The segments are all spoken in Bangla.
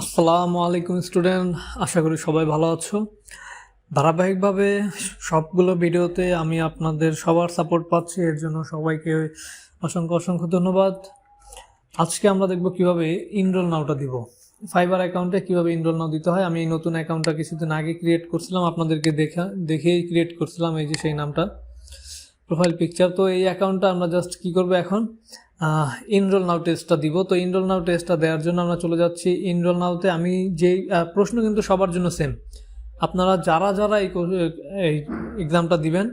আসসালামু আলাইকুম, স্টুডেন্ট। আশা করি সবাই ভালো আছো। ধারাবাহিকভাবে সবগুলো ভিডিওতে আমি আপনাদের সবার সাপোর্ট পাচ্ছি। এর জন্য সবাইকে অসংখ্য অসংখ্য ধন্যবাদ। আজকে আমরা দেখব কীভাবে ইনরোল নাওটা দিব। ফাইবার অ্যাকাউন্টে কীভাবে ইনরোল নাও দিতে হয়? আমি এই নতুন অ্যাকাউন্টটা কিছুদিন আগে ক্রিয়েট করছিলাম। আপনাদেরকে দেখা দেখেই ক্রিয়েট করছিলাম এই যে সেই নামটা। প্রোফাইল পিকচার তো এই অ্যাকাউন্টটা আমরা জাস্ট কি করব এখন? ইনরোল নাও টেস্টটা দিব। তো ইনরোল নাও টেস্টটা দেওয়ার জন্য আমরা চলে যাচ্ছি। ইনরোল নাওতে আমি যেই প্রশ্ন কিন্তু সবার জন্য সেম আপনারা যারা যারা এই এই এক্সামটা দিবেন,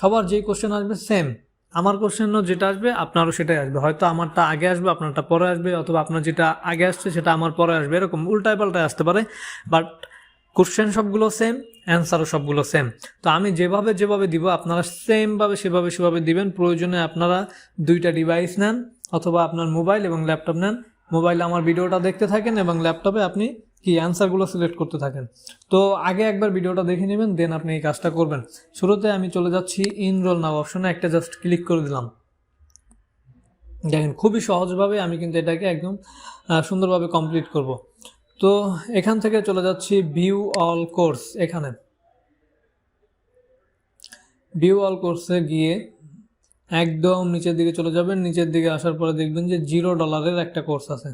সবার যেই কোশ্চেন আসবে সেম আমার কোশ্চেনও যেটা আসবে, আপনারও সেটাই আসবে। হয়তো আমারটা আগে আসবে, আপনারটা পরে আসবে, অথবা আপনার যেটা আগে আসছে, সেটা আমার পরে আসবে, এরকম উল্টায় পাল্টায় আসতে পারে। বাট কোশ্চেন সবগুলো সেম অ্যান্সারও সবগুলো সেম তো আমি যেভাবে যেভাবে দিব, আপনারা সেমভাবে সেভাবে সেভাবে দিবেন। প্রয়োজনে আপনারা দুইটা ডিভাইস নেন, অথবা আপনার মোবাইল এবং ল্যাপটপ নেন। মোবাইলে আমার ভিডিওটা দেখতে থাকেন এবং ল্যাপটপে আপনি কি অ্যান্সারগুলো সিলেক্ট করতে থাকেন। তো আগে একবার ভিডিওটা দেখে নেবেন দেন আপনি এই কাজটা করবেন। শুরুতে আমি চলে যাচ্ছি ইনরোল নাও অপশনে একটা জাস্ট ক্লিক করে দিলাম। দেখেন, খুবই সহজভাবে আমি কিন্তু এটাকে একদম সুন্দরভাবে কমপ্লিট করব। তো এখান থেকে চলে যাচ্ছি ভিউ অল কোর্স এখানে। ভিউ অল কোর্সে গিয়ে একদম নিচের দিকে চলে যাবেন। নিচের দিকে আসার পরে দেখবেন যে জিরো ডলারের একটা কোর্স আছে।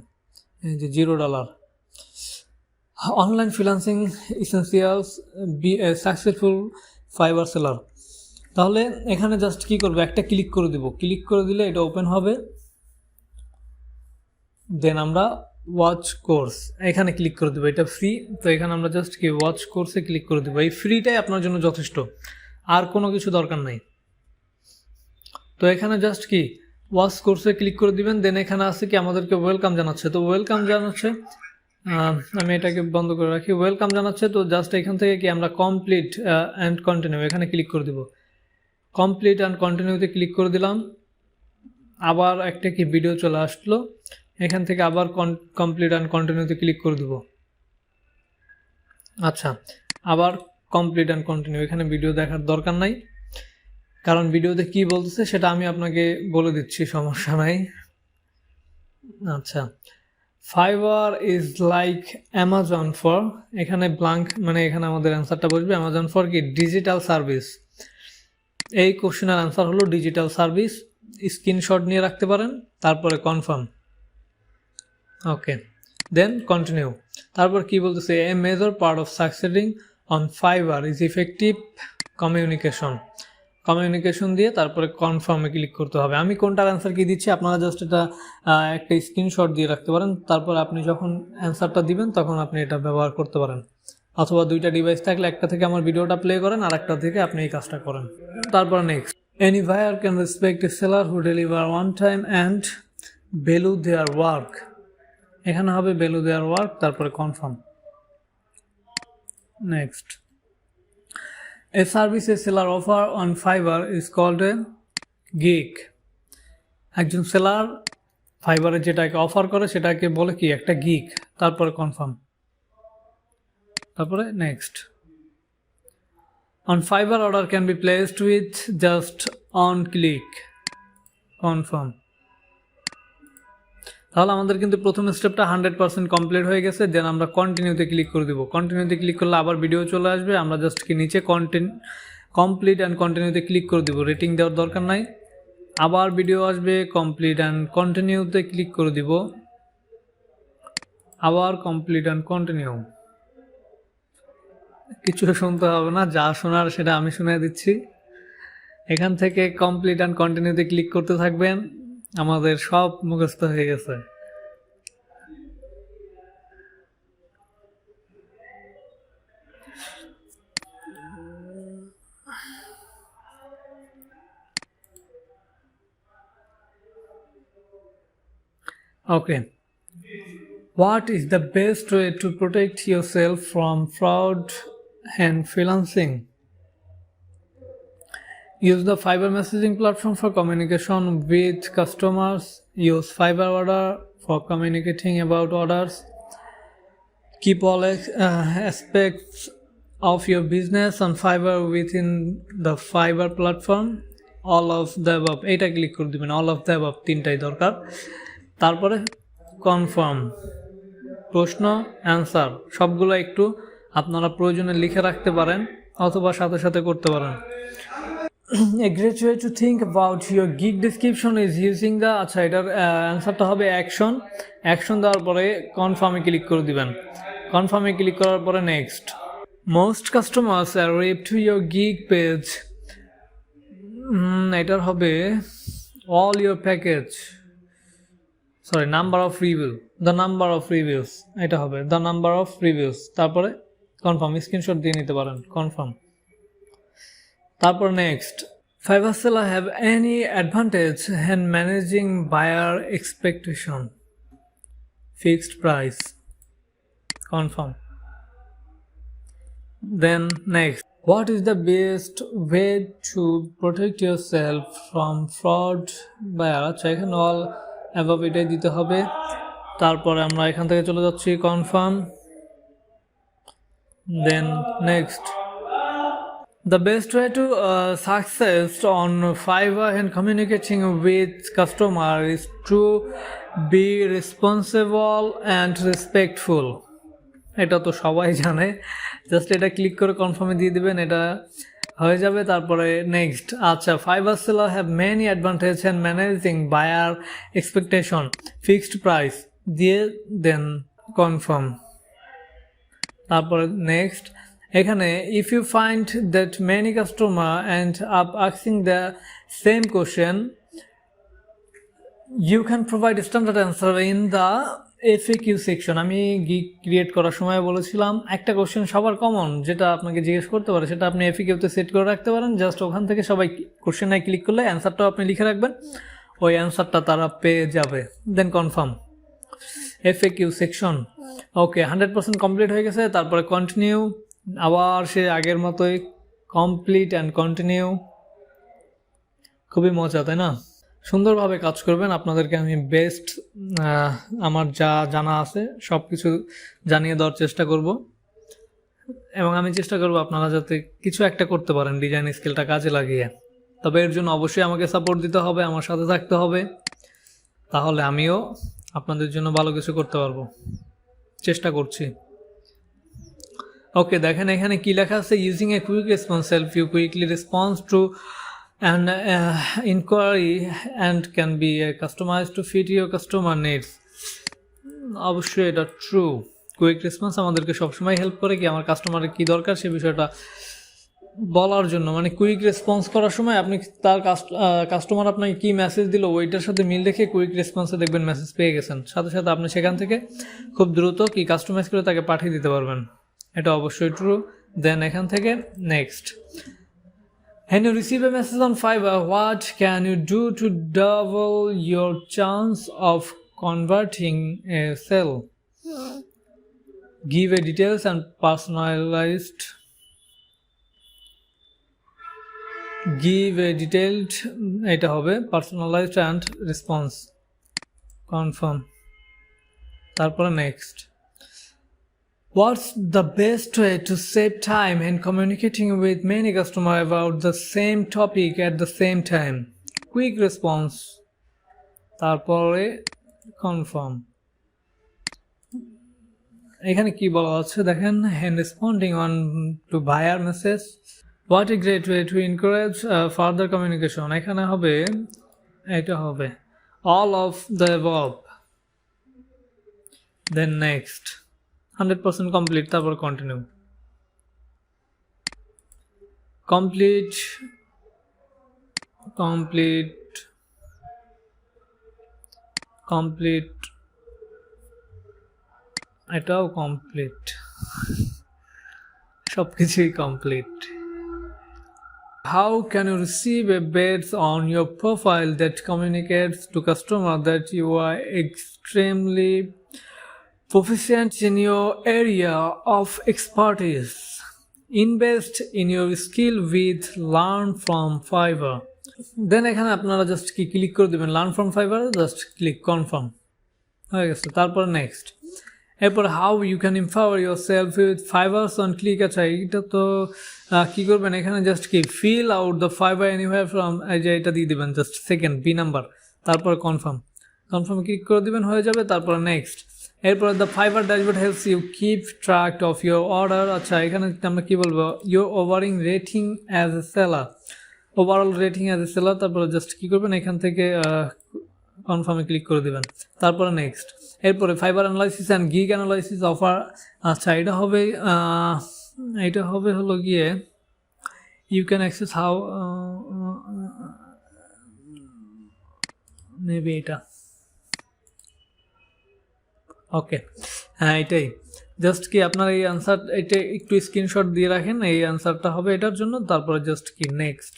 এই যে zero dollar online freelancing essentials be successful Fiverr seller তাহলে এখানে জাস্ট কি করব? একটা ক্লিক করে দিব। ক্লিক করে দিলে এটা ওপেন হবে। দেন আমরা ওয়াচ কোর্স এখানে ক্লিক করে দেবো, এটা ফ্রি তো এখানে আমরা জাস্ট কি ওয়াচ কোর্সে ক্লিক করে দেবো, এই ফ্রিটাই আপনার জন্য যথেষ্ট, আর কোনো কিছু দরকার নাই। তো এখানে জাস্ট কি ওয়াচ কোর্সে ক্লিক করে দিবেন দেন এখানে আছে কি আমাদেরকে ওয়েলকাম জানাচ্ছে, তো ওয়েলকাম জানাচ্ছে আমি এটাকে বন্ধ করে রাখি ওয়েলকাম জানাচ্ছে, তো জাস্ট এখান থেকে কি আমরা কমপ্লিট অ্যান্ড কন্টিনিউ এখানে ক্লিক করে দিব। কমপ্লিট অ্যান্ড কন্টিনিউতে ক্লিক করে দিলাম, আবার একটা কি ভিডিও চলে আসলো এখান থেকে আবার কমপ্লিট অ্যান্ড কন্টিনিউতে ক্লিক করে দেবো। আচ্ছা আবার কমপ্লিট অ্যান্ড কন্টিনিউ এখানে ভিডিও দেখার দরকার নাই। কারণ ভিডিওতে কি বলতেছে সেটা আমি আপনাকে বলে দিচ্ছি, সমস্যা নাই। আচ্ছা Fiverr is like Amazon for এখানে ব্লাঙ্ক মানে এখানে আমাদের অ্যান্সারটা বসবে অ্যামাজন ফর কি? ডিজিটাল সার্ভিস এই কোশ্চেনের অ্যান্সার হলো ডিজিটাল সার্ভিস স্ক্রিনশট নিয়ে রাখতে পারেন, তারপরে কনফার্ম ওকে দেন কন্টিনিউ তারপর কি বলতেছে a major part of succeeding on Fiverr is effective communication communication দিয়ে তারপরে কনফার্মে ক্লিক করতে হবে। আমি কোনটার অ্যান্সার কি দিচ্ছি? আপনারা জাস্ট এটা একটা স্ক্রিনশট দিয়ে রাখতে পারেন। তারপর আপনি যখন অ্যান্সারটা দিবেন, তখন আপনি এটা ব্যবহার করতে পারেন। অথবা দুইটা ডিভাইস থাকলে একটা থেকে আমার ভিডিওটা প্লে করেন আর একটা থেকে আপনি এই কাজটা করেন। তারপর next any buyer can respect a seller who deliver one time and value their work এখানে হবে ভ্যালু দেয়ার ওয়ার্ক তারপরে confirm next a service a seller offer on Fiverr is called a gig একজন সেলার ফাইবারে যেটাকে অফার করে, সেটাকে বলে কি? একটা গিগ তারপরে কনফার্ম তারপরে next on Fiverr order can be placed with just on click confirm তাহলে আমাদের কিন্তু প্রথম স্টেপটা হান্ড্রেড পার্সেন্ট কমপ্লিট হয়ে গেছে দেন আমরা কন্টিনিউতে ক্লিক করে দেবো। কন্টিনিউতে ক্লিক করলে আবার ভিডিও চলে আসবে, আমরা জাস্ট কি নিচে কন্টেন্ট কমপ্লিট অ্যান্ড কন্টিনিউতে ক্লিক করে দেবো। রেটিং দেওয়ার দরকার নাই। আবার ভিডিও আসবে কমপ্লিট অ্যান্ড কন্টিনিউতে ক্লিক করে দিব। আবার কমপ্লিট অ্যান্ড কন্টিনিউ কিছু শুনতে হবে না, যা শোনার সেটা আমি শুনে দিচ্ছি। এখান থেকে কমপ্লিট অ্যান্ড কন্টিনিউতে ক্লিক করতে থাকবেন। আমাদের সব মুখস্থ হয়ে গেছে Okay. What is the best way to protect yourself from fraud and freelancing? Use the Fiverr messaging platform for communication with customers. Use Fiverr order for communicating about orders. Keep all uh, aspects of your business on Fiverr within the Fiverr platform. All of the above এইটা ক্লিক করে দিবেন অল অফ দ্য অ্যাবাভ তিনটাই দরকার তারপরে কনফার্ম প্রশ্ন অ্যান্সার সবগুলো একটু আপনারা প্রয়োজনে লিখে রাখতে পারেন অথবা সাথে সাথে করতে পারেন a great way to think about your gig description is using the আচ্ছা এটার অ্যান্সারটা হবে অ্যাকশন অ্যাকশন দেওয়ার পরে কনফার্মে ক্লিক করে দিবেন। কনফার্মে ক্লিক করার পরে next most customers R rep to your gig page এটার হবে all your package sorry number of review the number of reviews এটা হবে দ্য নাম্বার অফ রিভিউস তারপরে কনফার্ম স্ক্রিনশট দিয়ে নিতে পারেন কনফার্ম তারপর next Fiverr seller have any advantage and managing buyer expectation fixed price confirm then next what is the best way to protect yourself from fraud buyer আচ্ছা এখানে অল অ্যাভাব এটাই দিতে হবে। তারপরে আমরা এখান থেকে চলে যাচ্ছি confirm then next The best way to uh, success on Fiverr and communicating with customer is to be responsible and respectful. এটা তো সবাই জানে। জাস্ট এটা ক্লিক করে কনফার্মে দিয়ে দিবেন এটা হয়ে যাবে। তারপরে নেক্সট আচ্ছা Fiverr seller have many advantage and managing buyer expectation fixed price দিয়ে দেন কনফার্ম তারপরে নেক্সট এখানে if you find that many customer end up আক্সিং the same question you can provide standard answer in the FAQ section আমি গিক ক্রিয়েট করার সময় বলেছিলাম, একটা কোশ্চেন সবার কমন যেটা আপনাকে জিজ্ঞেস করতে পারে, সেটা আপনি এফএকিউতে সেট করে রাখতে পারেন। জাস্ট ওখান থেকে সবাই কোশ্চেনে ক্লিক করলে অ্যান্সারটাও আপনি লিখে রাখবেন। ওই অ্যান্সারটা তারা পেয়ে যাবে। Then confirm FAQ section okay hundred percent complete হয়ে গেছে। তারপরে কন্টিনিউ আবার সে আগের মতোই কমপ্লিট অ্যান্ড কন্টিনিউ খুবই মজা, তাই না? সুন্দরভাবে কাজ করবেন। আপনাদেরকে আমি বেস্ট আমার যা জানা আছে সব কিছু জানিয়ে দেওয়ার চেষ্টা করব। এবং আমি চেষ্টা করব আপনারা যাতে কিছু একটা করতে পারেন ডিজাইন স্কিলটা কাজে লাগিয়ে। তবে এর জন্য অবশ্যই আমাকে সাপোর্ট দিতে হবে, আমার সাথে থাকতে হবে। তাহলে আমিও আপনাদের জন্য ভালো কিছু করতে পারব। চেষ্টা করছি। ওকে দেখেন এখানে কি লেখা আছে? Using a quick response self you quickly response to and inquiry and can be customize to fit your customer needs অবশ্যই এটা ট্রু কুইক রেসপন্স আমাদেরকে সবসময় হেল্প করে কি আমার কাস্টমারের কী দরকার সে বিষয়টা বলার জন্য। মানে কুইক রেসপন্স করার সময় আপনি তার কাস্টমার আপনাকে কী মেসেজ দিল ওইটার সাথে মিল রেখে কুইক রেসপন্সে দেখবেন মেসেজ পেয়ে গেছেন। সাথে সাথে আপনি সেখান থেকে খুব দ্রুত কি কাস্টমাইজ করে তাকে পাঠিয়ে দিতে পারবেন। এটা অবশ্যই ট্রু দেন এখান থেকে next when you receive a message on Fiverr what can you do to double your chance of converting a sale give a details and personalized give a detailed এটা হবে পার্সোনালাইজড অ্যান্ড রেসপন্স কনফার্ম তারপরে next What's the best way to save time in communicating with many customers about the same topic at the same time? Quick response. তারপরে কনফার্ম এখানে কি বলা আছে দেখেন and responding on to buyer message what a great way to encourage further communication এখানে হবে এটা হবে all of the then next hundred percent complete তারপর কন্টিনিউ কমপ্লিট কমপ্লিট কমপ্লিট এটাও কমপ্লিট সব কিছুই complete How can you receive a badge on your profile that communicates to customer that you are extremely proficient in your area of expertise. Invest in your skill with Learn from Fiverr. Then এখানে আপনারা জাস্ট কি ক্লিক করে দেবেন? Learn from Fiverr just click confirm হয়ে গেছে। তারপর নেক্সট এরপর how you can empower yourself with Fiverr's on click আচ্ছা এইটা তো কী করবেন? এখানে জাস্ট কি fill out the Fiverr anywhere from এই যে এটা দিয়ে দিবেন জাস্ট সেকেন্ড বি নাম্বার তারপর কনফার্ম কনফার্ম ক্লিক করে দিবেন, হয়ে যাবে। তারপর নেক্সট এরপরে the Fiverr dashboard helps you keep track of your order আচ্ছা এখানে আমরা কী বলব? Your average rating as a seller overall rating as a seller তারপরে জাস্ট কী করবেন? এখান থেকে কনফার্মে ক্লিক করে দেবেন। তারপরে নেক্সট এরপরে Fiverr analysis and gig analysis offer আচ্ছা এটা হবে এটা হবে হলো গিয়ে you can access how maybe এটা। ওকে হ্যাঁ এটাই। জাস্ট কি আপনার এই আনসার এটা একটু স্ক্রিনশট দিয়ে রাখেন, এই অ্যান্সারটা হবে এটার জন্য, তারপরে জাস্ট কি নেক্সট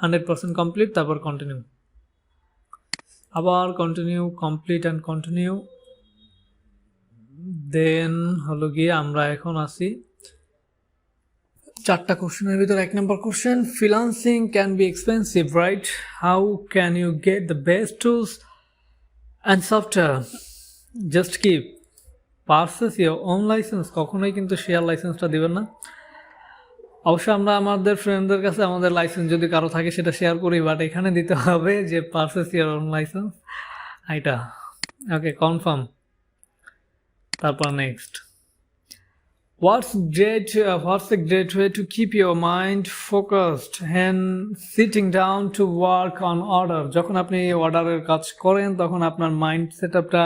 হান্ড্রেড পার্সেন্ট কমপ্লিট তারপর কন্টিনিউ আবার continue complete and continue then হলো গিয়ে আমরা এখন আসি। চারটা কোশ্চেনের ভিতর এক নম্বর question financing can be expensive right how can you get the best tools and software just কি পার্সেস ইউর ওন লাইসেন্স কখনোই কিন্তু শেয়ার লাইসেন্সটা দিবেন না। অবশ্য আমরা আমাদের ফ্রেন্ডদের কাছে আমাদের লাইসেন্স যদি কারও থাকে সেটা শেয়ার করি বাট এখানে দিতে হবে যে পার্সেস ইয়ার ওন লাইসেন্স এটা ওকে কনফার্ম তারপর next what's great what's a great way to keep your mind focused when sitting down to work on order যখন আপনি অর্ডারের কাজ করেন, তখন আপনার মাইন্ড সেট আপটা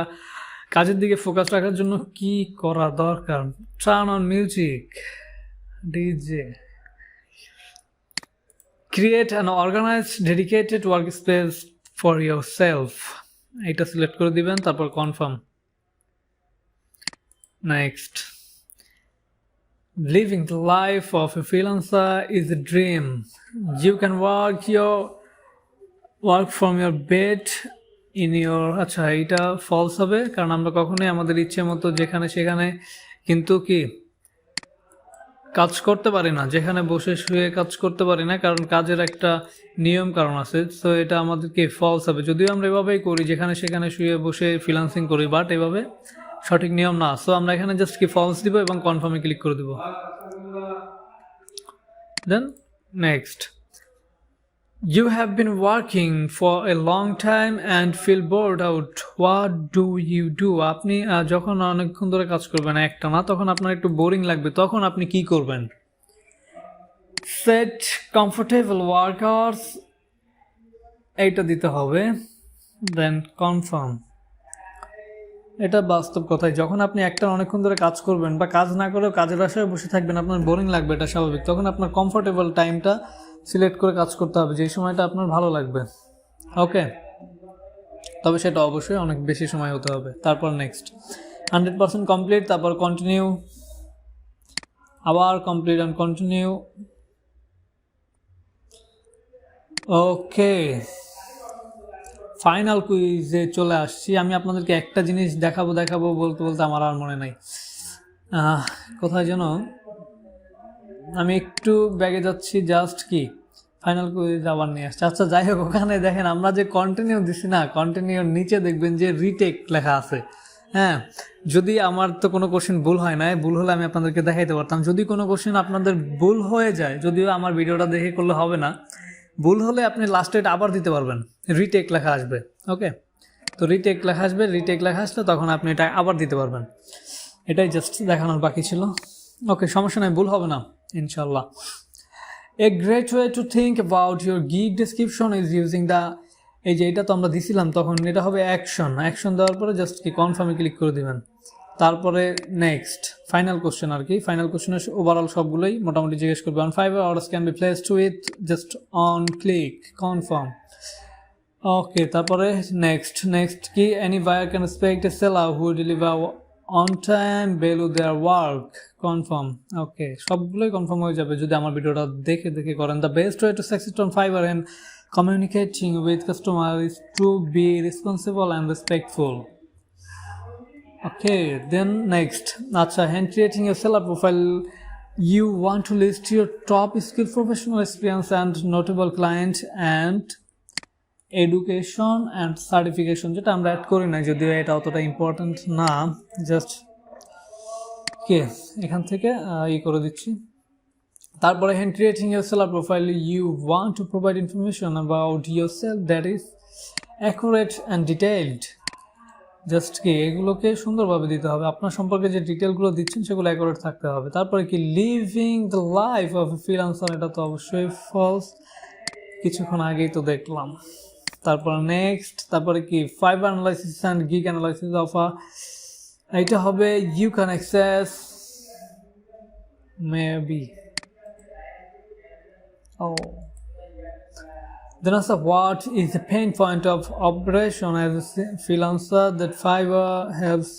কাজের দিকে ফোকাস রাখার জন্য কি করা দরকার? Turn on music DJ create an organize dedicated work space for yourself এটা সিলেক্ট করে দিবেন, তারপর confirm next living the life of a freelancer is a dream you can work your work from your bed in your আচ্ছা এইটা ফলস হবে, কারণ আমরা কখনোই আমাদের ইচ্ছে মতো যেখানে সেখানে কিন্তু কি কাজ করতে পারি না, যেখানে বসে শুয়ে কাজ করতে পারি না, কারণ কাজের একটা নিয়ম কারণ আছে সো এটা আমাদেরকে ফলস হবে। যদিও আমরা এভাবেই করি, যেখানে সেখানে শুয়ে বসে ফ্রিলান্সিং করি বাট এভাবে সঠিক নিয়ম না। সো আমরা এখানে জাস্ট কি ফলস দিব এবং কনফার্মে ক্লিক করে দিব। Then next You have been working for a long time and feel bored out. What do you do? আপনি যখন অনেকক্ষণ ধরে কাজ করবেন, একটা না, তখন আপনার একটু বোরিং লাগবে। তখন আপনি কি করবেন? সেট কমফোর্টেবল ওয়ার্ক আওয়ার্স এইটা দিতে হবে। দেন কনফার্ম এটা বাস্তব কথাই। যখন আপনি একটা অনেকক্ষণ ধরে কাজ করবেন বা কাজ না করেও কাজের আশায় বসে থাকবেন, আপনার বোরিং লাগবে, এটা স্বাভাবিক। তখন আপনার কমফোর্টেবল টাইমটা সিলেক্ট করে কাজ করতে হবে, যেই সময়টা আপনার ভালো লাগবে। ওকে? তবে সেটা অবশ্যই অনেক বেশি সময় হতে হবে। তারপর নেক্সট হান্ড্রেড পার্সেন্ট কমপ্লিট তারপর কন্টিনিউ আবার complete and continue okay. Final কুইজে চলে আসছি। আমি আপনাদেরকে একটা জিনিস দেখাবো দেখাবো বলতে বলতে আমার আর মনে নাই। কোথায় যেন আমি একটু ব্যাগে যাচ্ছি জাস্ট কি? ফাইনাল কুইজ আবার নিয়ে আসছি। আচ্ছা যাই হোক, ওখানে দেখেন, আমরা যে কন্টিনিউ দিছি না কন্টিনিউর নিচে দেখবেন যে রিটেক লেখা আছে। হ্যাঁ যদি আমার তো কোনো কোশ্চেন ভুল হয় না ভুল হলে আমি আপনাদেরকে দেখাইতে পারতাম। যদি কোনো কোশ্চেন আপনাদের ভুল হয়ে যায়, যদিও আমার ভিডিওটা দেখে করলে হবে না, ভুল হলে আপনি লাস্টে এটা আবার দিতে পারবেন। রিটেক লেখা আসবে ওকে তো রিটেক লেখা আসবে রিটেক লেখা আসলে তখন আপনি এটা আবার দিতে পারবেন। এটাই জাস্ট দেখানোর বাকি ছিল। ওকে সমস্যা নাই, ভুল হবে না ইনশাল্লাহ a great way to think about your gig description is using the এই যে এটা তো আমরা দিছিলাম তখন, এটা হবে অ্যাকশন অ্যাকশন দেওয়ার পরে জাস্ট কি কনফার্মে ক্লিক করে দিবেন। তারপরে নেক্সট ফাইনাল কোশ্চেন আর কি। ফাইনাল কোশ্চেনের ওভারঅল সবগুলোই মোটামুটি জিজ্ঞেস করবে। On Fiverr orders can be placed with just on click confirm okay তারপরে নেক্সট নেক্সট কি any buyer can expect a seller who deliver on time value their work confirm okay সবগুলোই কনফার্ম হয়ে যাবে যদি আমার ভিডিওটা দেখে দেখে করেন। The best way to success on Fiverr and communicating with customer is to be responsible and respectful okay then next, acha, hand creating a seller profile. You want to list your top skill, professional experience and notable client and education and certification যেটা আমরা অ্যাড করি না যদিও এটা অতটা ইম্পর্ট্যান্ট না। জাস্ট কে এখান থেকে ই করে দিচ্ছি। তারপরে and creating your seller profile you want to provide information about yourself that is accurate and detailed just কি, এগুলোকে সুন্দরভাবে দিতে হবে। আপনার সম্পর্কে যে ডিটেলগুলো দিচ্ছেন, সেগুলো অ্যাকুরেট থাকতে হবে। তারপরে কি living the life of a freelancer এটা তো অবশ্যই ফলস কিছুক্ষণ আগেই তো দেখলাম। তারপর নেক্সট তারপরে কি Fiverr analysis and gig analysis of এটা হবে ইউ ক্যান অ্যাক্সেস মেবি ও Then also, what is the pain point of operation as a freelancer that Fiverr helps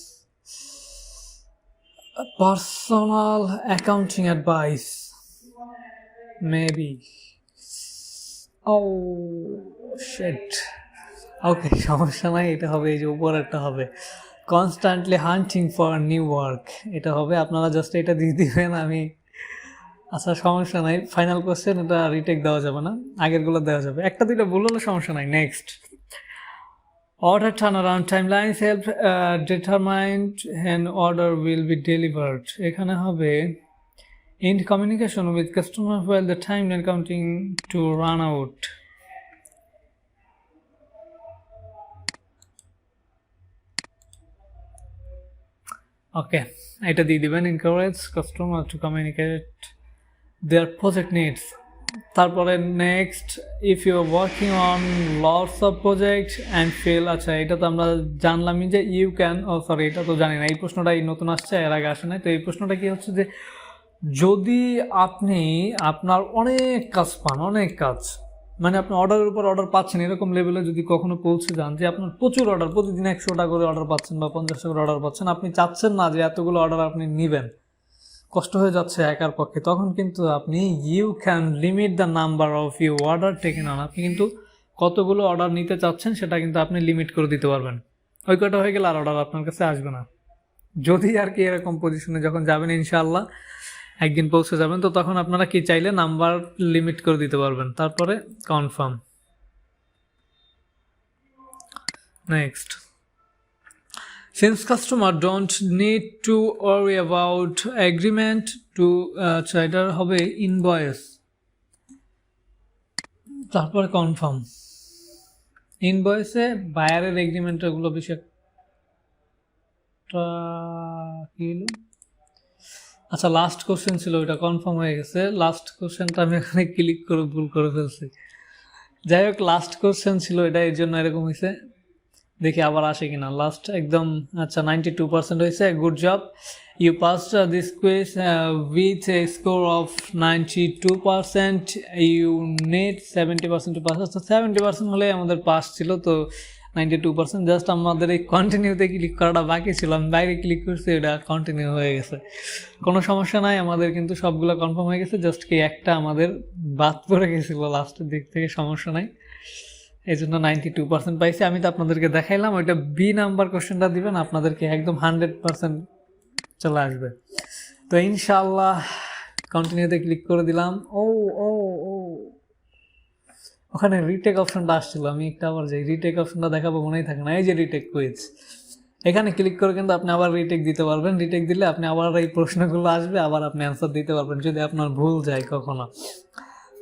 personal accounting advice? Maybe. Oh shit. Okay সমস্যা নাই, এটা হবে এই যে উপর একটা হবে। Constantly hunting for new work এটা হবে, আপনারা জাস্ট এটা দিয়ে দিবেন, আমি আচ্ছা সমস্যা নাই। ফাইনাল কোশ্চেন এটা রিটেক দেওয়া যাবে না, আগেরগুলো দেওয়া যাবে। একটা, দুইটা ভুল হলে সমস্যা নাই next order turn around time lines help determined when order will be delivered এখানে হবে communication with customer well the time line counting to run okay এটা দিয়ে দিবেন encourage customer to communicate their project needs তারপরে next if you working on lots of project and fail আচ্ছা এটা তো আমরা জানলামই যে ইউ ক্যান ও সরি এটা তো জানি না, এই প্রশ্নটা এই নতুন আসছে, এর আগে আসে নাই। তো এই প্রশ্নটা কি হচ্ছে যে, যদি আপনি আপনার অনেক কাজ পান, অনেক কাজ মানে আপনি অর্ডারের উপর অর্ডার পাচ্ছেন, এরকম লেভেলে যদি কখনো পৌঁছে যান যে আপনার প্রচুর অর্ডার প্রতিদিন একশোটা করে অর্ডার পাচ্ছেন বা পঞ্চাশটা করে অর্ডার পাচ্ছেন, আপনি চাচ্ছেন না যে এতগুলো অর্ডার আপনি নেবেন। কষ্ট হয়ে যাচ্ছে একার পক্ষে। তখন কিন্তু আপনি you can limit the number of you order taken on আপনি কিন্তু কতগুলো অর্ডার নিতে চাচ্ছেন, সেটা কিন্তু আপনি লিমিট করে দিতে পারবেন। ওই কটা হয়ে গেলে আর অর্ডার আপনার কাছে আসবে না। যদি আর কি এরকম পজিশনে যখন যাবেন, ইনশাআল্লাহ একদিন পৌঁছে যাবেন। তো তখন আপনারা কি চাইলে নাম্বার লিমিট করে দিতে পারবেন। তারপরে confirm next since customer don't need to worry about agreement to আচ্ছা হবে ইনভয়েস তারপরে কনফার্ম ইনভয়েসে বায়ারের এগ্রিমেন্ট এগুলো বেশি কি হলো? আচ্ছা লাস্ট কোশ্চেন ছিল, ওইটা কনফার্ম হয়ে গেছে। লাস্ট কোশ্চেনটা আমি এখানে ক্লিক করে ভুল করে ফেলছি। যাই হোক লাস্ট কোশ্চেন ছিল, এটা এর জন্য এরকম হয়েছে। দেখি আবার আসে কিনা। লাস্ট একদম আচ্ছা নাইনটি টু পার্সেন্ট হয়েছে good job you pass this quiz with a score of ninety two percent you need seventy percent to pass seventy percent হলে আমাদের পাস ছিল, তো নাইনটি টু পার্সেন্ট জাস্ট আমাদের এই কন্টিনিউতে ক্লিক করাটা বাকি ছিল। আমি বাইরে ক্লিক করছি, এটা কন্টিনিউ হয়ে গেছে। কোনো সমস্যা নাই, আমাদের কিন্তু সবগুলো কনফার্ম হয়ে গেছে। জাস্ট কি একটা আমাদের বাদ পড়ে গেছিল লাস্টের দিক থেকে, সমস্যা নাই। এই জন্য নাইনটি টু পার্সেন্ট পাইছি। আমি তো আপনাদেরকে দেখাইলাম, ওইটা বি নাম্বার কোশ্চেনটা দিবেন, আপনাদেরকে একদম হান্ড্রেড পার্সেন্ট চলে আসবে। তো ইনশাল্লাহ কন্টিনিউতে ক্লিক করে দিলাম। ও ও ও ওখানে রিটেক অপশনটা আসছিল, আমি একটা আবার যাই রিটেক অপশনটা দেখাবো মনেই থাকে না, এই যে রিটেক কুইজ এখানে ক্লিক করে কিন্তু আপনি আবার রিটেক দিতে পারবেন রিটেক দিলে আপনি আবার এই প্রশ্নগুলো আসবে, আবার আপনি অ্যান্সার দিতে পারবেন, যদি আপনার ভুল যায় কখনো।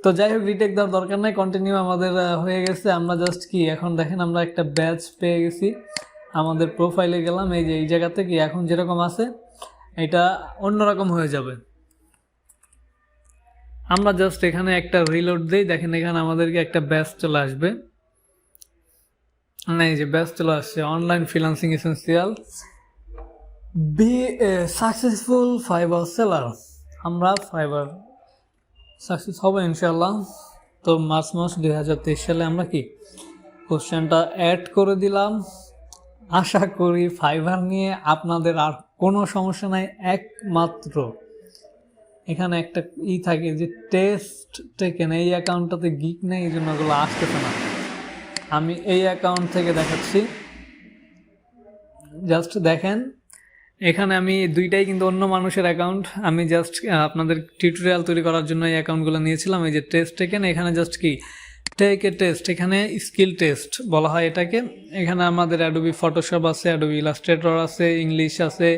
তো যাই হোক রিটেক দেওয়ার দরকার নাই কন্টিনিউ আমাদের হয়ে গেছে। আমরা জাস্ট কি, এখন দেখেন আমরা একটা ব্যাচ পেয়ে গেছি। আমাদের প্রোফাইলে গেলাম, এই যে এই জায়গাতে কি, এখন যেরকম আছে, এটা অন্যরকম হয়ে যাবে। আমরা জাস্ট এখানে একটা রিলোড দিই। দেখেন এখানে আমাদেরকে একটা ব্যাচ চলে আসবে। না, এই যে ব্যাচ চলে আসছে। Online financing essential be successful Fiverr seller আমরা ফাইবার সাকসেস হবে ইনশাল্লাহ তো মার্চ মাস দুই হাজার তেইশ সালে আমরা কি কোশ্চেনটা অ্যাড করে দিলাম। আশা করি ফাইবার নিয়ে আপনাদের আর কোনো সমস্যা নাই। একমাত্র এখানে একটা ই থাকে যে টেস্ট টেকেন এই অ্যাকাউন্টটাতে গিক নেই, এই জন্য ওগুলো আসতেছে না। আমি এই অ্যাকাউন্ট থেকে দেখাচ্ছি। জাস্ট দেখেন, এখানে আমি দুইটাই কিন্তু অন্য মানুষের অ্যাকাউন্ট আমি জাস্ট আপনাদের টিউটোরিয়াল তৈরি করার জন্য এই অ্যাকাউন্টগুলো নিয়েছিলাম, এই যে টেস্ট টেকেন এখানে জাস্ট কি? টেক এ টেস্ট এখানে স্কিল টেস্ট বলা হয় এটাকে। এখানে আমাদের অ্যাডোবি ফটোশপ আছে অ্যাডোবি ইলাস্ট্রেটর আছে ইংলিশ আছে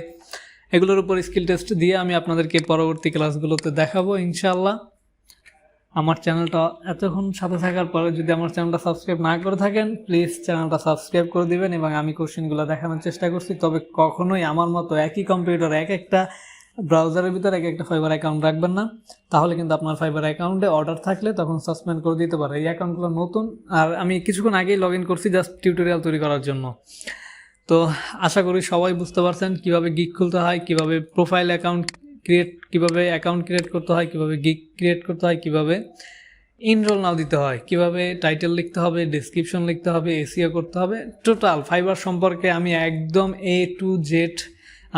এগুলোর উপর স্কিল টেস্ট দিয়ে আমি আপনাদেরকে পরবর্তী ক্লাসগুলোতে দেখাবো ইনশাল্লাহ আমার চ্যানেলটা এতক্ষণ সাথে থাকার পরে যদি আমার চ্যানেলটা সাবস্ক্রাইব না করে থাকেন প্লিজ চ্যানেলটা সাবস্ক্রাইব করে দিবেন এবং আমি কোশ্চেনগুলো দেখানোর চেষ্টা করছি। তবে কখনোই আমার মতো একই কম্পিউটার এক একটা ব্রাউজারের ভিতরে এক একটা ফাইবার অ্যাকাউন্ট রাখবেন না। তাহলে কিন্তু আপনার ফাইবার অ্যাকাউন্টে অর্ডার থাকলে তখন সাসপেন্ড করে দিতে পারে। এই অ্যাকাউন্টগুলো নতুন, আর আমি কিছুক্ষণ আগেই লগ ইন করছি জাস্ট টিউটোরিয়াল তৈরি করার জন্য। তো আশা করি সবাই বুঝতে পারছেন কীভাবে গিক খুলতে হয়, কীভাবে প্রোফাইল অ্যাকাউন্ট ক্রিয়েট কীভাবে অ্যাকাউন্ট ক্রিয়েট করতে হয়, কীভাবে গিক ক্রিয়েট করতে হয়, কীভাবে ইনরোল নাও দিতে হয়, কীভাবে টাইটেল লিখতে হবে ডেসক্রিপশন লিখতে হবে এসিও করতে হবে। টোটাল ফাইবার সম্পর্কে আমি একদম এ টু জেড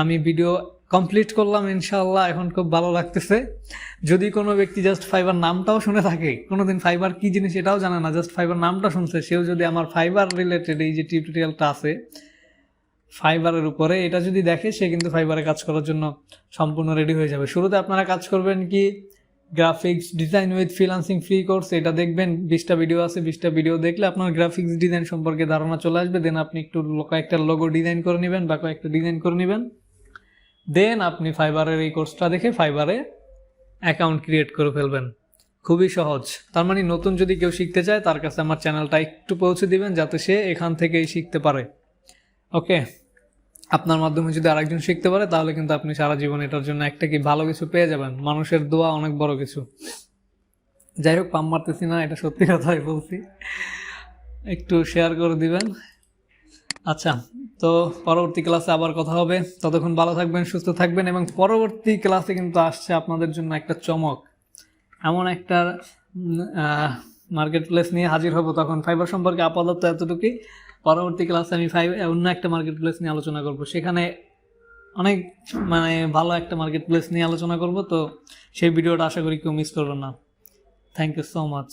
আমি ভিডিও কমপ্লিট করলাম ইনশাল্লাহ এখন খুব ভালো লাগতেছে। যদি কোনো ব্যক্তি জাস্ট ফাইবার নামটাও শুনে থাকে, কোনোদিন ফাইবার কী জিনিস এটাও জানে না জাস্ট ফাইবার নামটা শুনছে, সেও যদি আমার ফাইবার রিলেটেড এই যে টিউটোরিয়ালটা আছে ফাইবারের উপরে। এটা যদি দেখে, সে কিন্তু ফাইবারে কাজ করার জন্য সম্পূর্ণ রেডি হয়ে যাবে। শুরুতে আপনারা কাজ করবেন কি graphics design with freelancing free course এটা দেখবেন। বিশটা ভিডিও আছে, বিশটা ভিডিও দেখলে আপনার গ্রাফিক্স ডিজাইন সম্পর্কে ধারণা চলে আসবে। দেন আপনি একটু কয়েকটা লোগো ডিজাইন করে নেবেন বা কয়েকটা ডিজাইন করে নেবেন। দেন আপনি ফাইবারের এই কোর্সটা দেখে ফাইবারে অ্যাকাউন্ট ক্রিয়েট করে ফেলবেন। খুবই সহজ। তার মানে নতুন যদি কেউ শিখতে চায়, তার কাছে আমার চ্যানেলটা একটু পৌঁছে দিবেন, যাতে সে এখান থেকেই শিখতে পারে। ওকে, আপনার মাধ্যমে যদি আরেকজন শিখতে পারে, তাহলে কিন্তু আপনি সারা জীবন এটার জন্য একটা কি ভালো কিছু পেয়ে যাবেন। মানুষের দোয়া অনেক বড় কিছু। যাই হোক পাম মারতেছি না, এটা সত্যি কথাই বলছি। একটু শেয়ার করে দিবেন। আচ্ছা তো পরবর্তী ক্লাসে আবার কথা হবে। ততক্ষণ ভালো থাকবেন, সুস্থ থাকবেন এবং পরবর্তী ক্লাসে কিন্তু আসছে আপনাদের জন্য একটা চমক। এমন একটা মার্কেট প্লেস নিয়ে হাজির হব তখন। ফাইবার সম্পর্কে আপাতত এতটুকুই। পরবর্তী ক্লাসে আমি ফাইভ অন্য একটা মার্কেট প্লেস নিয়ে আলোচনা করব। সেখানে অনেক মানে ভালো একটা মার্কেট প্লেস নিয়ে আলোচনা করব, তো সেই ভিডিওটা আশা করি কেউ মিস করবেন না। Thank you so much